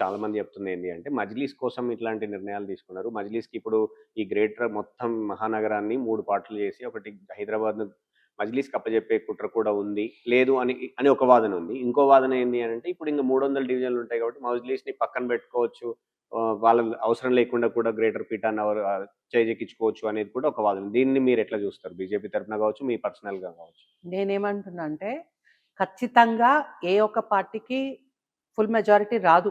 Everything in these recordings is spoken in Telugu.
చాలామంది చెప్తుంది ఏంటి అంటే మజ్లీస్ కోసం ఇట్లాంటి నిర్ణయాలు తీసుకున్నారు. మజ్లీస్కి ఇప్పుడు ఈ గ్రేటర్ మొత్తం మహానగరాన్ని మూడు పార్ట్లు చేసి ఒకటి హైదరాబాద్ మజ్లీస్కి అప్పచెప్పే కుట్ర కూడా ఉంది. లేదు అని అని ఒక వాదన ఉంది. ఇంకో వాదన ఏంటి అని అంటే ఇప్పుడు ఇంకా మూడు వందల డివిజన్లు ఉంటాయి కాబట్టి మజ్లీస్ని పక్కన పెట్టుకోవచ్చు. వాళ్ళ అవసరం లేకుండా కూడా గ్రేటర్ పీఠాన్ని ఎవరు చేజెక్కించుకోవచ్చు అనేది కూడా ఒక వాదన దీన్ని మీరు ఎట్లా చూస్తారు? బీజేపీ తరఫున కావచ్చు మీ పర్సనల్గా కావచ్చు? నేనేమంటున్నా అంటే ఖచ్చితంగా ఏ ఒక్క పార్టీకి ఫుల్ మెజారిటీ రాదు.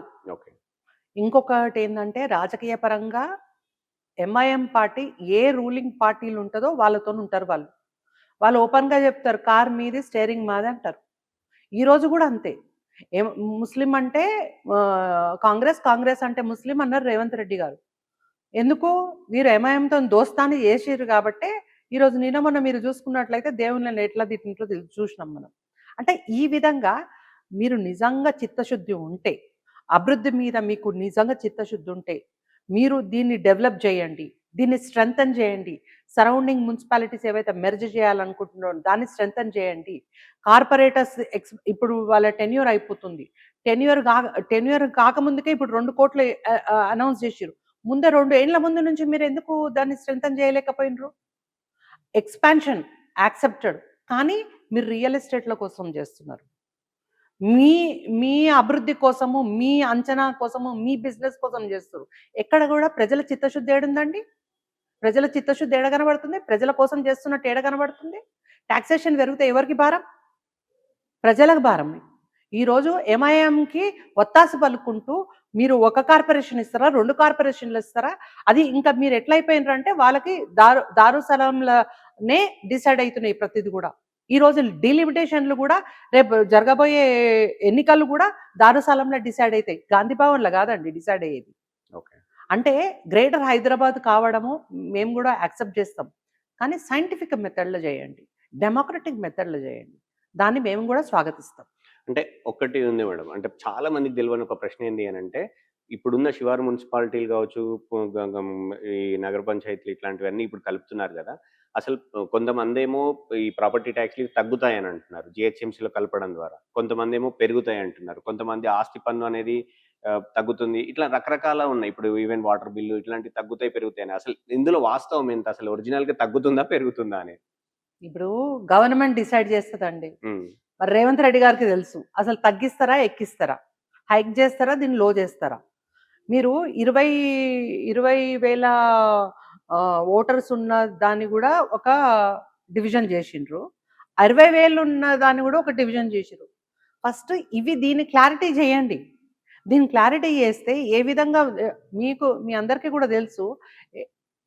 ఇంకొకటి ఏంటంటే రాజకీయ పరంగా ఎంఐఎం పార్టీ ఏ రూలింగ్ పార్టీలు ఉంటుందో వాళ్ళతో ఉంటారు వాళ్ళు. వాళ్ళు ఓపెన్గా చెప్తారు కార్ మీది స్టేరింగ్ మాది అంటారు. ఈ రోజు కూడా అంతే. ఏం ముస్లిం అంటే కాంగ్రెస్ కాంగ్రెస్ అంటే ముస్లిం అన్నారు రేవంత్ రెడ్డి గారు. ఎందుకు? మీరు ఎంఐఎంతో దోస్తాన్ని చేసిర్రు కాబట్టే ఈరోజు నిన్న మొన్న మీరు చూసుకున్నట్లయితే దేవుళ్ళని ఎట్లా తిట్టినట్లు చూసినాం మనం. అంటే ఈ విధంగా మీరు నిజంగా చిత్తశుద్ధి ఉంటే అభివృద్ధి మీద మీకు నిజంగా చిత్తశుద్ధి ఉంటే మీరు దీన్ని డెవలప్ చేయండి దీన్ని స్ట్రెంగ్తన్ చేయండి. సరౌండింగ్ మున్సిపాలిటీస్ ఏవైతే మెర్జ్ చేయాలనుకుంటున్నారో దాన్ని స్ట్రెంగ్తన్ చేయండి. కార్పొరేటర్స్ ఎక్స్ ఇప్పుడు వాళ్ళ టెన్యూర్ అయిపోతుంది. టెన్యూర్ కా టెన్యూర్ కాకముందుకే ఇప్పుడు రెండు కోట్లు అనౌన్స్ చేసిరు ముందే రెండు ఏళ్ళ ముందు నుంచి మీరు ఎందుకు దాన్ని స్ట్రెంగ్తన్ చేయలేకపోయినరు? ఎక్స్పాన్షన్ యాక్సెప్టెడ్ కానీ మీరు రియల్ ఎస్టేట్ల కోసం చేస్తున్నారు. మీ మీ అభివృద్ధి కోసము మీ అంచనా కోసము మీ బిజినెస్ కోసం చేస్తారు. ఎక్కడ కూడా ప్రజల చిత్తశుద్ధి ఏడుందండి? ప్రజల చిత్తశుద్ధి ఏడ కనబడుతుంది? ప్రజల కోసం చేస్తున్నట్టు ఏడ కనబడుతుంది? టాక్సేషన్ పెరిగితే ఎవరికి భారం? ప్రజలకు భారం. ఈరోజు ఎంఐఎంకి ఒత్తాసు పలుకుంటూ మీరు ఒక కార్పొరేషన్ ఇస్తారా? రెండు కార్పొరేషన్లు ఇస్తారా? అది ఇంకా మీరు ఎట్లయిపోయినారంటే వాళ్ళకి దారు దారుసలంలనే డిసైడ్ అవుతున్నాయి ప్రతిది కూడా. ఈ రోజు డీలిమిటేషన్లు కూడా రేపు జరగబోయే ఎన్నికలు కూడా దారుసాలంలో డిసైడ్ అవుతాయి గాంధీ భవన్లో కాదండి డిసైడ్ అయ్యేది. ఓకే. అంటే గ్రేటర్ హైదరాబాద్ కావడము మేము కూడా యాక్సెప్ట్ చేస్తాం. కానీ సైంటిఫిక్ మెథడ్లో చేయండి డెమోక్రటిక్ మెథడ్లో చేయండి. దాన్ని మేము కూడా స్వాగతిస్తాం. అంటే ఒక్కటి ఉంది మేడం. అంటే చాలా మందికి తెలియని ఒక ప్రశ్న ఏంటి అని అంటే ఇప్పుడున్న శివారు మున్సిపాలిటీలు కావచ్చు ఈ నగర పంచాయతీలు ఇట్లాంటివన్నీ ఇప్పుడు కలుపుతున్నారు కదా. అసలు కొంతమంది ఏమో ఈ ప్రాపర్టీ ట్యాక్స్లు తగ్గుతాయని అంటున్నారు జిహెచ్ఎంసీలో కలపడం ద్వారా. కొంతమంది ఏమో పెరుగుతాయి అంటున్నారు కొంతమంది ఆస్తి పన్ను అనేది తగ్గుతుంది. ఇట్లా రకరకాల ఉన్నాయి. ఇప్పుడు ఈవెన్ వాటర్ బిల్లు ఇట్లాంటివి తగ్గుతాయి పెరుగుతాయి అని అసలు ఇందులో వాస్తవం ఎంత? అసలు ఒరిజినల్గా తగ్గుతుందా పెరుగుతుందా అనేది? ఇప్పుడు గవర్నమెంట్ డిసైడ్ చేస్తుందండి. మరి రేవంత్ రెడ్డి గారికి తెలుసు. అసలు తగ్గిస్తారా ఎక్కిస్తారా? హైక్ చేస్తారా దీన్ని లో చేస్తారా? మీరు ఇరవై ఇరవై వేల ఓటర్స్ ఉన్న దాన్ని కూడా ఒక డివిజన్ చేసిండ్రు. అరవై వేలు ఉన్న దాన్ని కూడా ఒక డివిజన్ చేసిండ్రు. ఫస్ట్ ఇవి దీన్ని క్లారిటీ చేయండి. దీన్ని క్లారిటీ చేస్తే ఏ విధంగా మీకు మీ అందరికీ కూడా తెలుసు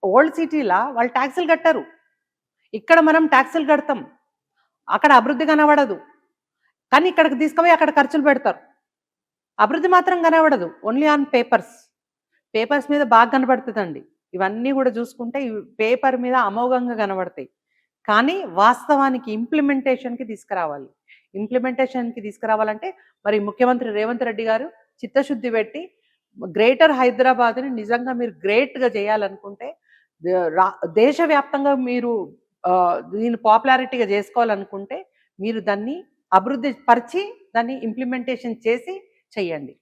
ఓల్డ్ సిటీలా వాళ్ళు ట్యాక్సులు కట్టరు. ఇక్కడ మనం ట్యాక్సులు కడతాం. అక్కడ అభివృద్ధి కనబడదు. కానీ ఇక్కడికి తీసుకుపోయి అక్కడ ఖర్చులు పెడతారు. అభివృద్ధి మాత్రం కనబడదు. ఓన్లీ ఆన్ పేపర్స్ పేపర్స్ మీద బాగా కనబడుతుందండి. ఇవన్నీ కూడా చూసుకుంటే పేపర్ మీద అమోఘంగా కనబడతాయి. కానీ వాస్తవానికి ఇంప్లిమెంటేషన్కి తీసుకురావాలి. ఇంప్లిమెంటేషన్కి తీసుకురావాలంటే మరి ముఖ్యమంత్రి రేవంత్ రెడ్డి గారు చిత్తశుద్ధి పెట్టి గ్రేటర్ హైదరాబాద్ని నిజంగా మీరు గ్రేట్గా చేయాలనుకుంటే దేశవ్యాప్తంగా మీరు దీన్ని పాపులారిటీగా చేసుకోవాలనుకుంటే మీరు దాన్ని అభివృద్ధి పరిచి దాన్ని ఇంప్లిమెంటేషన్ చేసి చేయండి